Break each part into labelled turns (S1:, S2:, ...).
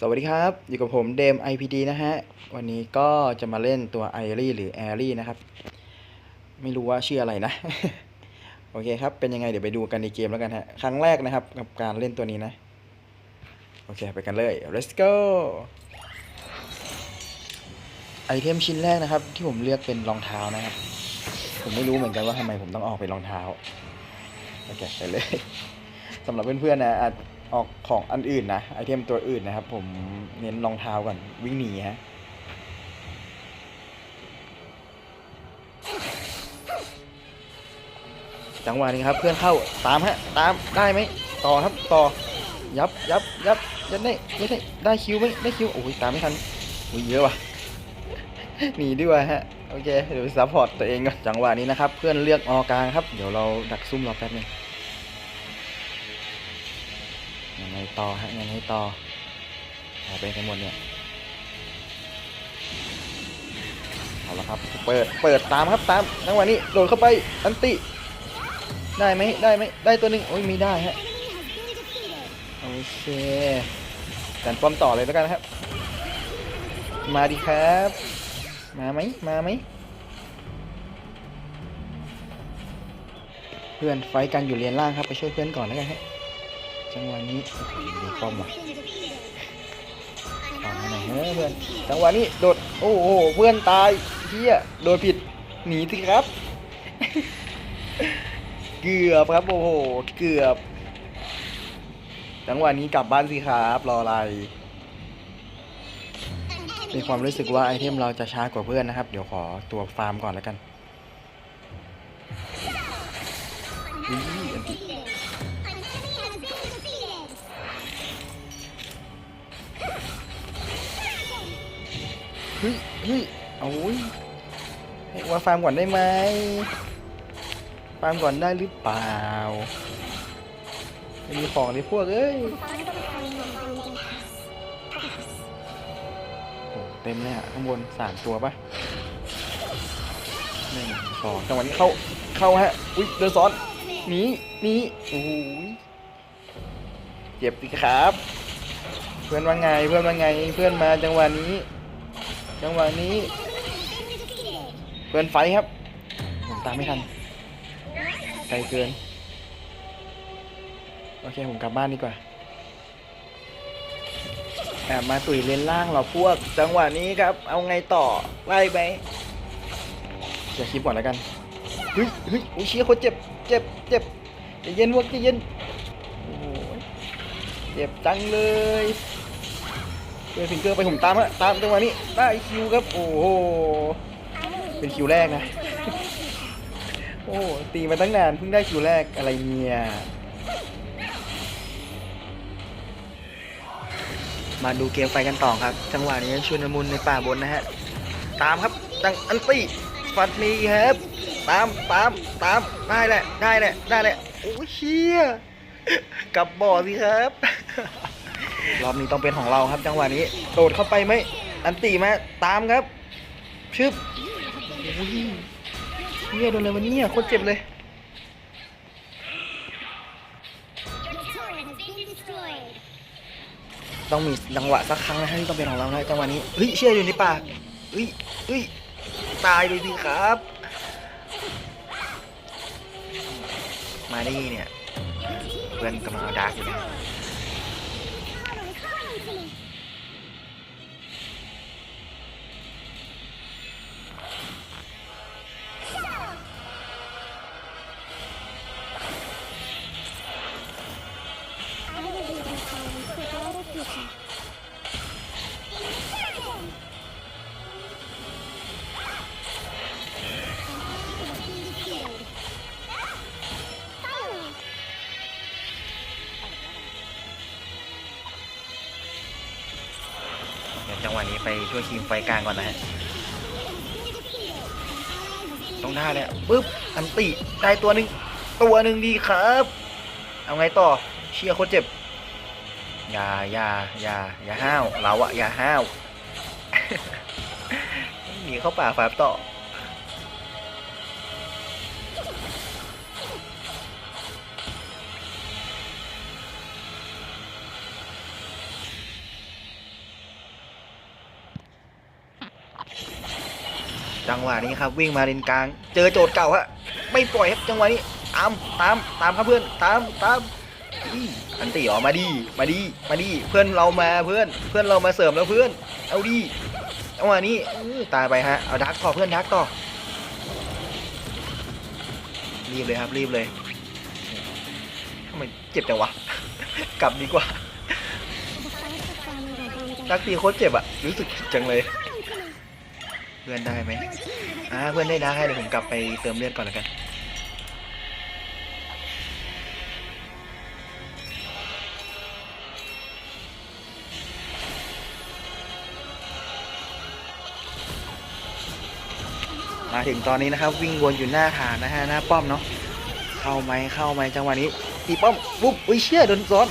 S1: สวัสดีครับ อยู่กับผมเดม IPD นะฮะ วันนี้ก็จะมาเล่นตัวไอรี่หรือแอรี่นะครับ ไม่รู้ว่าชื่ออะไรนะ โอเคครับ เป็นยังไงเดี๋ยวไปดูกันในเกมแล้วกันฮะ ครั้งแรกนะครับ กับการเล่นตัวนี้นะ โอเค ไปกันเลย let's go ไอเทมชิ้นแรกนะครับ ที่ผมเลือกเป็นรองเท้านะครับ ผมไม่รู้เหมือนกันว่าทำไมผมต้องออกเป็นรองเท้า โอเคไปเลยสำหรับเพื่อนๆนะอาจออกของอันอื่นนะไอเทมตัวอื่นนะครับ ผมเน้นรองเท้าก่อนวิ่งหนีฮะจังหวะนี้ครับเพื่อนเข้าตามฮะตามได้ไหมต่อครับต่อยับยับยับยัดได้ยัดได้ได้คิวไหมได้คิวโอ้ยตามไม่ทันโอ้ยเยอะว่ะ หนีดีกว่าฮะ โอเค เดี๋ยวซัพพอร์ตตัวเองก่อนจังหวะนี้นะครับ เพื่อนเลือกออกลางครับ เดี๋ยวเราดักซุ่มรอแป๊บนึงยังไงต่อฮะยังไงต่อหายไปทั้งหมดเนี่ย เอาละครับ เปิด เปิดตามครับตามจังหวะนี้โดดเข้าไป อันติ ได้ไหมได้ไหมได้ตัวหนึ่งโอ้ยมีได้ฮะ โอเคกันป้อมต่อเลยแล้วกันครับ มาดีครับ มาไหมมาไหมเพื่อนไฟกันอยู่เรียนล่างครับ ไปช่วยเพื่อนก่อนแล้วกันฮะจังหวะนี้โอ้โหดูป้อมว่ะตามมาหนเฮ้ยเพื่อนจังหวะนี้โดดโอ้โหเพื่อนตายเฮียโดดผิดหนีสิครับ เกือบครับโอ้โหเกือบ จังหวะนี้กลับบ้านสิครับรออะไร มีความรู้สึกว่าไอเทมเราจะช้ากว่าเพื่อนนะครับ เดี๋ยวขอตัวฟาร์มก่อนแล้วกันอุ๊ยอันติเฮ้ยเฮ้ยโอ้ยให้ว่าฟาร์มก่อนได้ไหมฟาร์มก่อนได้หรือเปล่าไม่มีของเลยพวกเอ้ย เต็มเลยอะข้างบนสามตัวปะหนึ่งสองจังหวะนี้เข้าเข้าฮะอุ้ยเดินซ้อนหนีหนีโอ้โหยเจ็บสิครับ เพื่อนว่าไงเพื่อนว่าไงเพื่อนมาจังหวะนี้ จังหวะนี้เกินไฟครับผมตามไม่ทันไกลเกิน โอเค ผมกลับบ้านดีกว่า มาตุ๋ยเลนล่างเราพวก จังหวะนี้ครับ เอาไงต่อไล่ไปเชียร์คลิปก่อนแล้วกันเฮ้ยเฮ้ยโอ้เชียคนเจ็บเจ็บเจ็บจะเย็นพวกจะเย็นโอ้โหเจ็บจังเลยเจอฟิงเกอร์ไปผมตามฮะตามจังหวะนี้ได้คิวครับโอ้โหเป็นคิวแรกนะโอ้ตีมาตั้งนานเพิ่งได้คิวแรกอะไรเนี่ย มาดูเกมไฟกันต่อครับ จังหวะนี้ชุนมุนในป่าบนนะฮะ ตามครับจังอันตี้ฟัดมีครับ ตามตามตามได้แหละได้แหละได้แหละโอ้ยเชี่ยกลับบ่อสิครับ รอบนี้ต้องเป็นของเราครับ จังหวะนี้โดดเข้าไปไหมอันตีมาตามครับชึบโอ้ยเนี่ยโดนอะไรวะเนี่ยโคตรเจ็บเลย ต้องมีจังหวะสักครั้งนะฮะที่ต้องเป็นของเรานะจังหวะนี้เฮ้ยเชื่ออยู่ในป่ากเฮ้ยเฮ้ยตายเลยดีครับ มาด้เนี่ย เพื่อนกำลังเอาดาร์กอยู่นะ เดี๋ยวจังหวะนี้ไปช่วยทีมไฟกลางก่อนนะฮะ ต้องได้เลยอะปึ๊บอันติได้ตัวหนึ่งตัวหนึ่งดีครับ เอาไงต่อ เชียร์โคตรเจ็บ อย่าอย่าอย่าอย่าห้าวเราอะอย่าห้าวหนีเข้าป่าฝาต่อจังหวะนี้ครับวิ่งมาเลนกลาง เจอโจทย์เก่าฮะไม่ปล่อยครับจังหวะนี้ตามตามตามครับเพื่อนตามตาม อันตีออกมาดีมาดีมาดีเพื่อนเรามาเพื่อนเพื่อนเรามาเสริมแล้วเพื่อน เอาดีจังหวะนี้ตายไปฮะเอาดักต่อเพื่อนดักต่อรีบเลยครับรีบเลยทำไมเจ็บจังวะ กลับดีกว่าดักตีโคตรเจ็บอะรู้สึกผิดจังเลย เพื่อนได้ไหมอ่าเพื่อนได้ดักให้เดี๋ยวผมกลับไปเติมเลือดก่อนแล้วกัน มาถึงตอนนี้นะครับ วิ่งวนอยู่หน้าฐานนะฮะหน้าป้อมเนาะเข้าไหมเข้าไหมจังหวะนี้ตีป้อมปุ๊บอุ้ยเชี่ยโดนซ้อน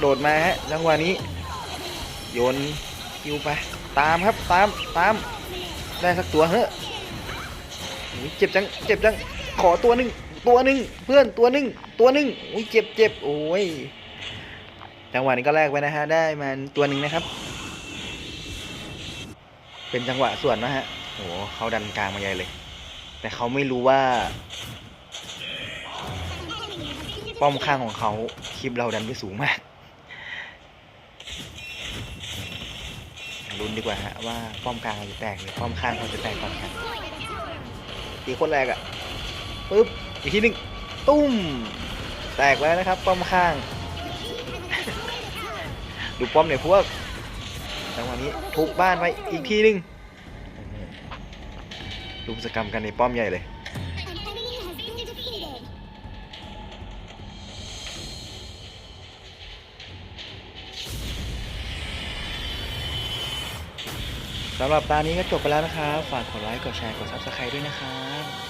S1: โดดมาฮะจังหวะนี้ โยนคิวไปตามครับตามตามได้สักตัวเฮ้ยอุ๊ยเจ็บจังเจ็บจังขอตัวหนึ่งตัวหนึ่งเพื่อนตัวหนึ่งตัวหนึ่งอุ้ยเจ็บเจ็บโอ้ยจังหวะนี้ก็แลกไปนะฮะได้มันตัวหนึ่งนะครับ เป็นจังหวะส่วนนะฮะ โอ้โหเขาดันกลางมาใหญ่เลย แต่เขาไม่รู้ว่า ป้อมข้างของเขาคลิปเราดันไปสูงมากลุ้นดีกว่าฮะว่าป้อมกลางเราจะแตกหรือป้อมข้างเขาจะแตกก่อนกันตีคนแรกอะ่ะปึ๊บอีกทีหนึ่งตุ้ม แตกแล้วนะครับ ป้อมข้าง ดูป้อมหน่อยพวกจังหวะนี้ทุบบ้านไปอีกทีหนึ่ง รุมสกรรมกันในป้อมใหญ่เลยสำหรับตานี้ก็จบไปแล้วนะครับ ฝากกดไลค์ กดแชร์ กด Subscribe ด้วยนะครับ